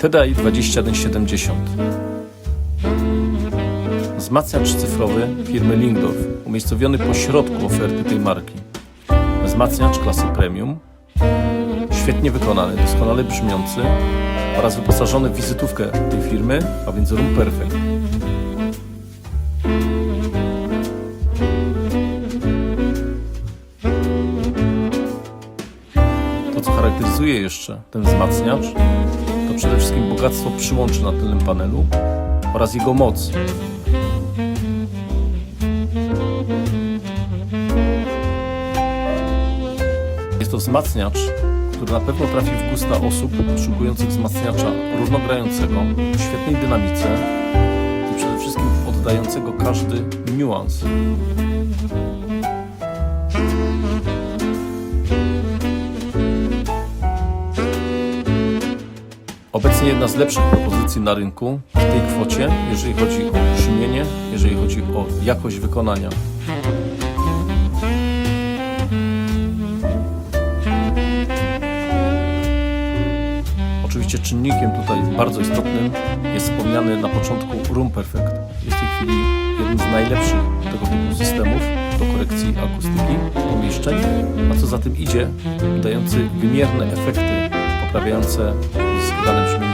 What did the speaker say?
PDI 2170 Wzmacniacz cyfrowy firmy Lingdorf, umiejscowiony po środku oferty tej marki. Wzmacniacz klasy premium, świetnie wykonany, doskonale brzmiący oraz wyposażony w wizytówkę tej firmy, a więc Room Perfect. To, co charakteryzuje jeszcze ten wzmacniacz, przede wszystkim bogactwo przyłączy na tylnym panelu oraz jego moc. Jest to wzmacniacz, który na pewno trafi w gusta osób poszukujących wzmacniacza równogrającego, o świetnej dynamice i przede wszystkim oddającego każdy niuans. Obecnie jedna z lepszych propozycji na rynku w tej kwocie, jeżeli chodzi o brzmienie, jeżeli chodzi o jakość wykonania. Oczywiście czynnikiem tutaj bardzo istotnym jest wspomniany na początku Room Perfect. Jest w tej chwili jednym z najlepszych tego typu systemów do korekcji akustyki pomieszczeń, a co za tym idzie, dający wymierne efekty poprawiające dane brzmienie.